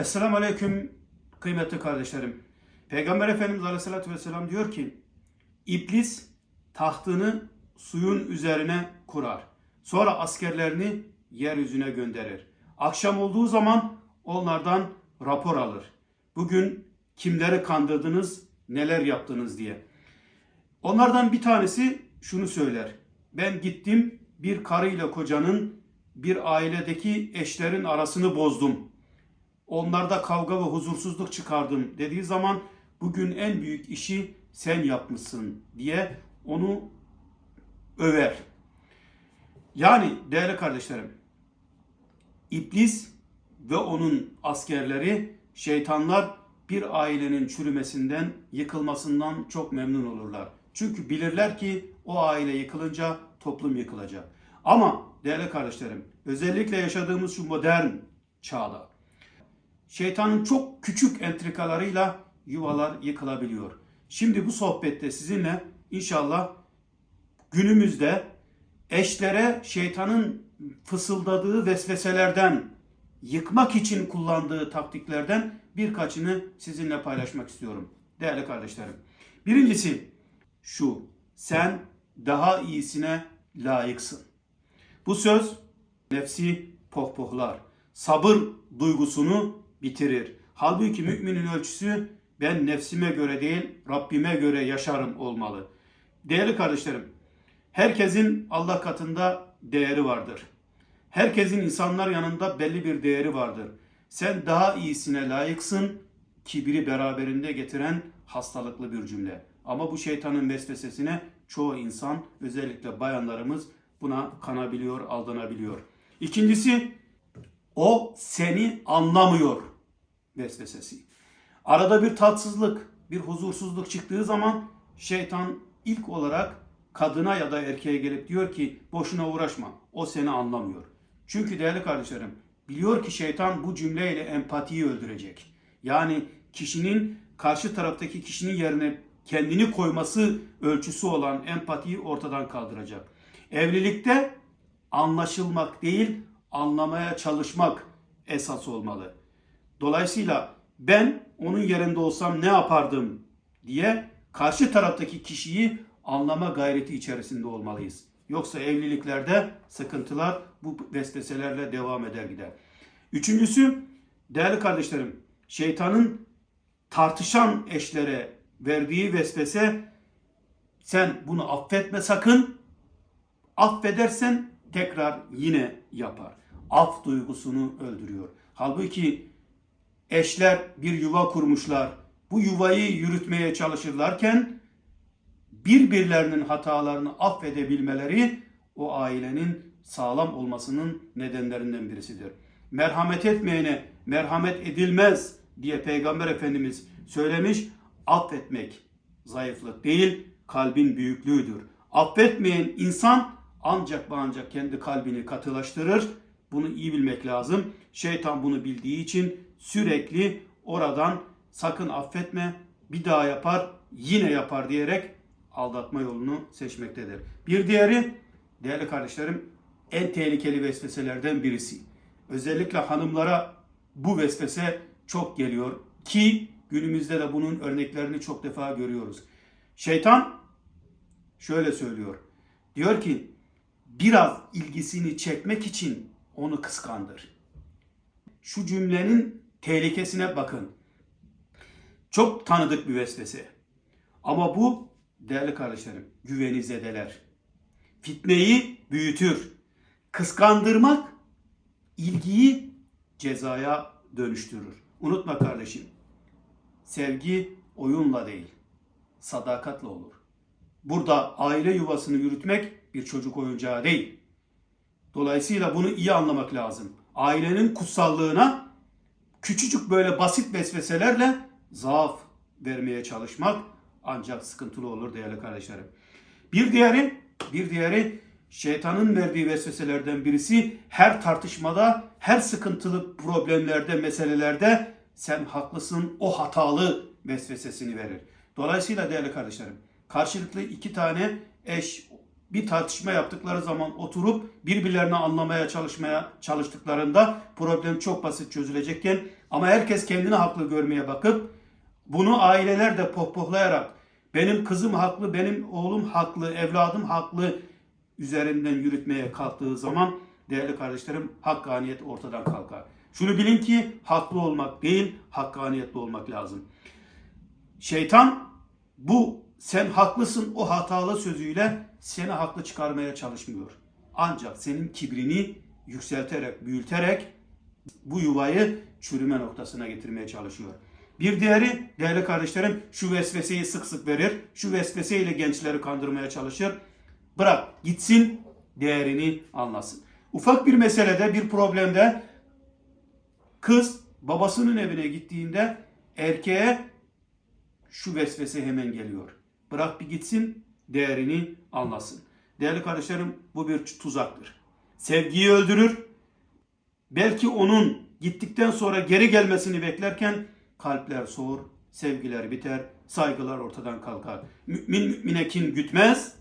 Esselamu Aleyküm kıymetli kardeşlerim. Peygamber Efendimiz Aleyhisselatü Vesselam diyor ki, İblis tahtını suyun üzerine kurar. Sonra askerlerini yeryüzüne gönderir. Akşam olduğu zaman onlardan rapor alır. Bugün kimleri kandırdınız, neler yaptınız diye. Onlardan bir tanesi şunu söyler. Ben gittim bir karıyla kocanın bir ailedeki eşlerin arasını bozdum. Onlarda kavga ve huzursuzluk çıkardım dediği zaman bugün en büyük işi sen yapmışsın diye onu över. Yani değerli kardeşlerim, İblis ve onun askerleri, şeytanlar bir ailenin çürümesinden, yıkılmasından çok memnun olurlar. Çünkü bilirler ki o aile yıkılınca toplum yıkılacak. Ama değerli kardeşlerim, özellikle yaşadığımız şu modern çağda şeytanın çok küçük entrikalarıyla yuvalar yıkılabiliyor. Şimdi bu sohbette sizinle inşallah günümüzde eşlere şeytanın fısıldadığı vesveselerden, yıkmak için kullandığı taktiklerden birkaçını sizinle paylaşmak istiyorum. Değerli kardeşlerim. Birincisi şu, sen daha iyisine layıksın. Bu söz nefsi pohpohlar, sabır duygusunu bitirir. Halbuki müminin ölçüsü ben nefsime göre değil Rabbime göre yaşarım olmalı. Değerli kardeşlerim, herkesin Allah katında değeri vardır. Herkesin insanlar yanında belli bir değeri vardır. Sen daha iyisine layıksın, kibri beraberinde getiren hastalıklı bir cümle. Ama bu şeytanın vesvesesine çoğu insan, özellikle bayanlarımız buna kanabiliyor, aldanabiliyor. İkincisi, o seni anlamıyor vesvesesi. Arada bir tatsızlık, bir huzursuzluk çıktığı zaman şeytan ilk olarak kadına ya da erkeğe gelip diyor ki boşuna uğraşma. O seni anlamıyor. Çünkü değerli kardeşlerim biliyor ki şeytan bu cümleyle empatiyi öldürecek. Yani kişinin karşı taraftaki kişinin yerine kendini koyması ölçüsü olan empatiyi ortadan kaldıracak. Evlilikte anlaşılmak değil, anlamaya çalışmak esas olmalı. Dolayısıyla ben onun yerinde olsam ne yapardım diye karşı taraftaki kişiyi anlama gayreti içerisinde olmalıyız. Yoksa evliliklerde sıkıntılar bu vesveselerle devam eder gider. Üçüncüsü değerli kardeşlerim şeytanın tartışan eşlere verdiği vesvese sen bunu affetme sakın affedersen tekrar yine yapar. Af duygusunu öldürüyor. Halbuki eşler bir yuva kurmuşlar. Bu yuvayı yürütmeye çalışırlarken birbirlerinin hatalarını affedebilmeleri o ailenin sağlam olmasının nedenlerinden birisidir. Merhamet etmeyene merhamet edilmez diye Peygamber Efendimiz söylemiş. Affetmek zayıflık değil, kalbin büyüklüğüdür. Affetmeyen insan ancak ve ancak kendi kalbini katılaştırır. Bunu iyi bilmek lazım. Şeytan bunu bildiği için sürekli oradan sakın affetme, bir daha yapar, yine yapar diyerek aldatma yolunu seçmektedir. Bir diğeri değerli kardeşlerim en tehlikeli vesveselerden birisi. Özellikle hanımlara bu vesvese çok geliyor ki günümüzde de bunun örneklerini çok defa görüyoruz. Şeytan şöyle söylüyor. Diyor ki biraz ilgisini çekmek için onu kıskandır. Şu cümlenin tehlikesine bakın. Çok tanıdık bir vesvese. Ama bu değerli kardeşlerim güveni zedeler. Fitneyi büyütür. Kıskandırmak ilgiyi cezaya dönüştürür. Unutma kardeşim. Sevgi oyunla değil, sadakatle olur. Burada aile yuvasını yürütmek bir çocuk oyuncağı değil. Dolayısıyla bunu iyi anlamak lazım. Ailenin kutsallığına küçücük böyle basit vesveselerle zaaf vermeye çalışmak ancak sıkıntılı olur değerli kardeşlerim. Bir diğeri, bir diğeri şeytanın verdiği vesveselerden birisi her tartışmada, her sıkıntılı problemlerde, meselelerde sen haklısın, o hatalı vesvesesini verir. Dolayısıyla değerli kardeşlerim, karşılıklı iki tane eş bir tartışma yaptıkları zaman oturup birbirlerini anlamaya çalışmaya çalıştıklarında problem çok basit çözülecekken ama herkes kendini haklı görmeye bakıp bunu aileler de pohpohlayarak benim kızım haklı, benim oğlum haklı, evladım haklı üzerinden yürütmeye kalktığı zaman değerli kardeşlerim hakkaniyet ortadan kalkar. Şunu bilin ki haklı olmak değil, hakkaniyetli olmak lazım. Şeytan bu sen haklısın o hatalı sözüyle seni haklı çıkarmaya çalışmıyor. Ancak senin kibrini yükselterek, büyüterek bu yuvayı çürüme noktasına getirmeye çalışıyor. Bir diğeri değerli kardeşlerim şu vesveseyi sık sık verir. Şu vesveseyle gençleri kandırmaya çalışır. Bırak gitsin değerini anlasın. Ufak bir meselede bir problemde kız babasının evine gittiğinde erkeğe şu vesvese hemen geliyor. Bırak bir gitsin, değerini anlasın. Değerli kardeşlerim bu bir tuzaktır. Sevgiyi öldürür. Belki onun gittikten sonra geri gelmesini beklerken kalpler soğur, sevgiler biter, saygılar ortadan kalkar. Mümin mümine kin gütmez.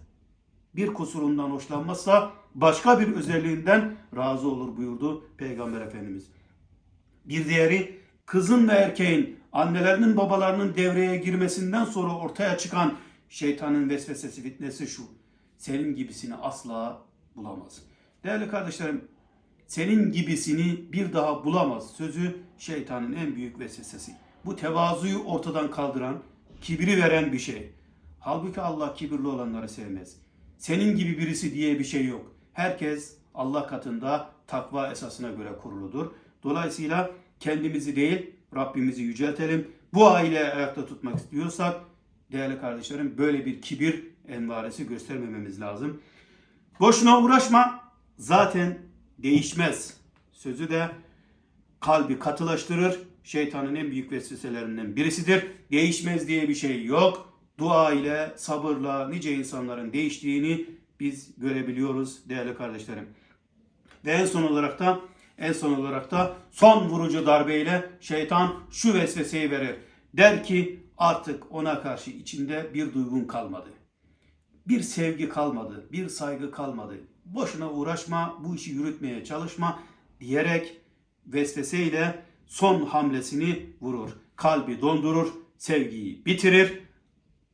Bir kusurundan hoşlanmazsa başka bir özelliğinden razı olur buyurdu Peygamber Efendimiz. Bir diğeri kızın ve erkeğin annelerinin babalarının devreye girmesinden sonra ortaya çıkan şeytanın vesvesesi fitnesi şu. Senin gibisini asla bulamaz. Değerli kardeşlerim senin gibisini bir daha bulamaz sözü şeytanın en büyük vesvesesi. Bu tevazuyu ortadan kaldıran, kibri veren bir şey. Halbuki Allah kibirli olanları sevmez. Senin gibi birisi diye bir şey yok. Herkes Allah katında takva esasına göre kuruludur. Dolayısıyla kendimizi değil Rabbimizi yüceltelim. Bu aileyi ayakta tutmak istiyorsak değerli kardeşlerim böyle bir kibir envaresi göstermememiz lazım. Boşuna uğraşma zaten değişmez. Sözü de kalbi katılaştırır. Şeytanın en büyük vesveselerinden birisidir. Değişmez diye bir şey yok. Dua ile, sabırla nice insanların değiştiğini biz görebiliyoruz değerli kardeşlerim. Ve en son olarak da en son olarak da son vurucu darbeyle şeytan şu vesveseyi verir. Der ki artık ona karşı içinde bir duygun kalmadı. Bir sevgi kalmadı, bir saygı kalmadı. Boşuna uğraşma, bu işi yürütmeye çalışma diyerek vesveseyle son hamlesini vurur. Kalbi dondurur, sevgiyi bitirir.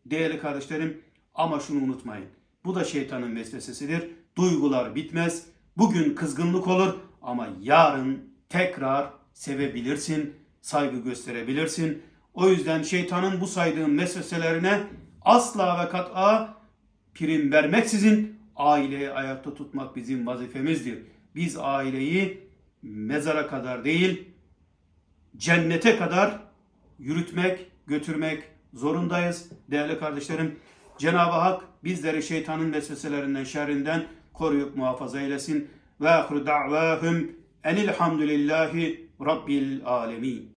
Değerli kardeşlerim ama şunu unutmayın. Bu da şeytanın vesvesesidir. Duygular bitmez. Bugün kızgınlık olur ama yarın tekrar sevebilirsin, saygı gösterebilirsin. O yüzden şeytanın bu saydığım vesveselerine asla ve kat'a prim vermeksizin aileyi ayakta tutmak bizim vazifemizdir. Biz aileyi mezara kadar değil, cennete kadar yürütmek, götürmek zorundayız. Değerli kardeşlerim, Cenab-ı Hak bizleri şeytanın vesveselerinden, şerrinden koruyup muhafaza eylesin. Ve ahru da'vahum enilhamdülillahi rabbil alemin.